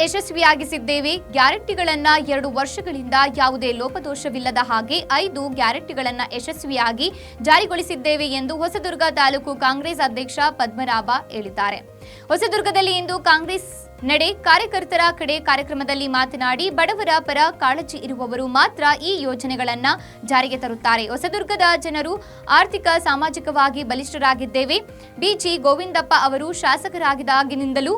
ಯಶಸ್ವಿಯಾಗಿಸಿದ್ದೇವೆ. ಗ್ಯಾರಂಟಿಗಳನ್ನ ಎರಡು ವರ್ಷಗಳಿಂದ ಯಾವುದೇ ಲೋಪದೋಷವಿಲ್ಲದ ಹಾಗೆ ಐದು ಗ್ಯಾರಂಟಿಗಳನ್ನ ಯಶಸ್ವಿಯಾಗಿ ಜಾರಿಗೊಳಿಸಿದ್ದೇವೆ ಎಂದು ಹೊಸದುರ್ಗ ತಾಲೂಕು ಕಾಂಗ್ರೆಸ್ ಅಧ್ಯಕ್ಷ ಪದ್ಮನಾಭ ಹೇಳಿದ್ದಾರೆ. ಹೊಸದುರ್ಗದಲ್ಲಿ ಇಂದು ಕಾಂಗ್ರೆಸ್ ನಡೆ ಕಾರ್ಯಕರ್ತರ ಕಡೆ ಕಾರ್ಯಕ್ರಮದಲ್ಲಿ ಮಾತನಾಡಿ, ಬಡವರ ಪರ ಕಾಳಜಿ ಇರುವವರು ಮಾತ್ರ ಈ ಯೋಜನೆಗಳನ್ನ ಜಾರಿಗೆ ತರುತ್ತಾರೆ. ಹೊಸದುರ್ಗದ ಜನರು ಆರ್ಥಿಕ, ಸಾಮಾಜಿಕವಾಗಿ ಬಲಿಷ್ಠರಾಗಿದ್ದೇವೆ. ಬಿಜಿ ಗೋವಿಂದಪ್ಪ ಅವರು ಶಾಸಕರಾಗಿದ್ದಾಗಿನಿಂದಲೂ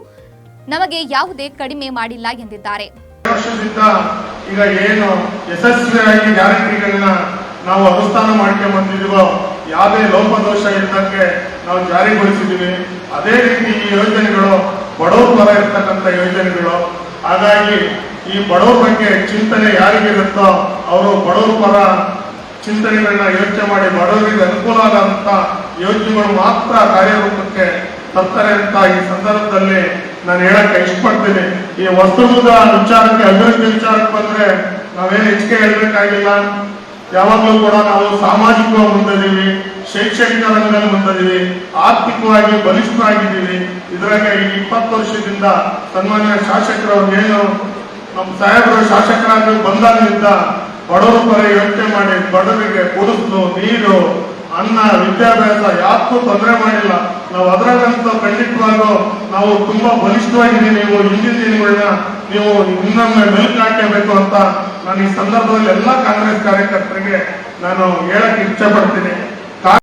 ನಮಗೆ ಯಾವುದೇ ಕಡಿಮೆ ಮಾಡಿಲ್ಲ ಎಂದಿದ್ದಾರೆ. ವರ್ಷದಿಂದ ಈಗ ಏನು ಯಶಸ್ವಿಯಾಗಿ ಗ್ಯಾರಂಟಿಗಳನ್ನ ನಾವು ಅನುಷ್ಠಾನ ಮಾಡ್ಕೊಂಡು ಯಾವುದೇ ಲೋಪದೋಷ ಇಲ್ಲದಂಗೆ ನಾವು ಜಾರಿಗೊಳಿಸಿದ್ದೀವಿ. ಅದೇ ರೀತಿ ಈ ಯೋಜನೆಗಳು ಬಡವ್ರ ಪರ ಇರ್ತಕ್ಕಂಥ ಯೋಜನೆಗಳು. ಹಾಗಾಗಿ ಈ ಬಡವ್ರ ಬಗ್ಗೆ ಚಿಂತನೆ ಯಾರಿಗಿರುತ್ತೋ ಅವರು ಬಡವ್ರ ಪರ ಚಿಂತನೆಗಳನ್ನ ಯೋಚನೆ ಮಾಡಿ, ಬಡವರಿಗೆ ಅನುಕೂಲ ಆದಂತ ಯೋಜನೆಗಳು ಮಾತ್ರ ಕಾರ್ಯರೂಪಕ್ಕೆ ತರ್ತಾರೆ ಅಂತ ಈ ಸಂದರ್ಭದಲ್ಲಿ ನಾನು ಹೇಳಕ್ಕೆ ಇಷ್ಟಪಡ್ತೀನಿ. ಈ ವಸ್ತುದ ವಿಚಾರಕ್ಕೆ ಅಭಿವೃದ್ಧಿ ವಿಚಾರಕ್ಕೆ ಬಂದ್ರೆ ನಾವೇನು ಹೆಚ್ಚಿಗೆ ಹೇಳ್ಬೇಕಾಗಿಲ್ಲ. ಯಾವಾಗಲೂ ಕೂಡ ನಾವು ಸಾಮಾಜಿಕವಾಗಿ ಮುಂದಿದ್ದೀವಿ, ಶೈಕ್ಷಣಿಕ ರಂಗದಲ್ಲಿ ಮುಂದಿದ್ದೀವಿ, ಆರ್ಥಿಕವಾಗಿ ಬಲಿಷ್ಠರಾಗಿದ್ದೀವಿ. ಇದ್ರಾಗ ಈ ಇಪ್ಪತ್ತು ವರ್ಷದಿಂದ ಸನ್ಮಾನ್ಯ ಶಾಸಕರವ್ರು ಏನು, ನಮ್ಮ ಸಾಹೇಬರು ಶಾಸಕರಾಗಿ ಬಂದಾಗಲಿಂದ ಬಡವರ ಪರ ಯೋಚನೆ ಮಾಡಿ ಬಡವರಿಗೆ ಕುಡಿಸ್ಲು, ನೀರು ಅನ್ನ, ವಿದ್ಯಾಭ್ಯಾಸ ಯಾಕೂ ತೊಂದರೆ ಮಾಡಿಲ್ಲ. ನಾವು ಅದರಲ್ಲಂತ ಖಂಡಿತವಾಗೂ ನಾವು ತುಂಬಾ ಬಲಿಷ್ಠವಾಗಿದ್ದೀವಿ. ನೀವು ಹಿಂದಿನ ದಿನಗಳನ್ನ ನೀವು ಇನ್ನೊಮ್ಮೆ ಹಾಕಬೇಕು ಅಂತ ನಾನು ಈ ಸಂದರ್ಭದಲ್ಲಿ ಎಲ್ಲ ಕಾಂಗ್ರೆಸ್ ಕಾರ್ಯಕರ್ತರಿಗೆ ನಾನು ಹೇಳಕ್ ಇಚ್ಛೆ ಪಡ್ತೀನಿ.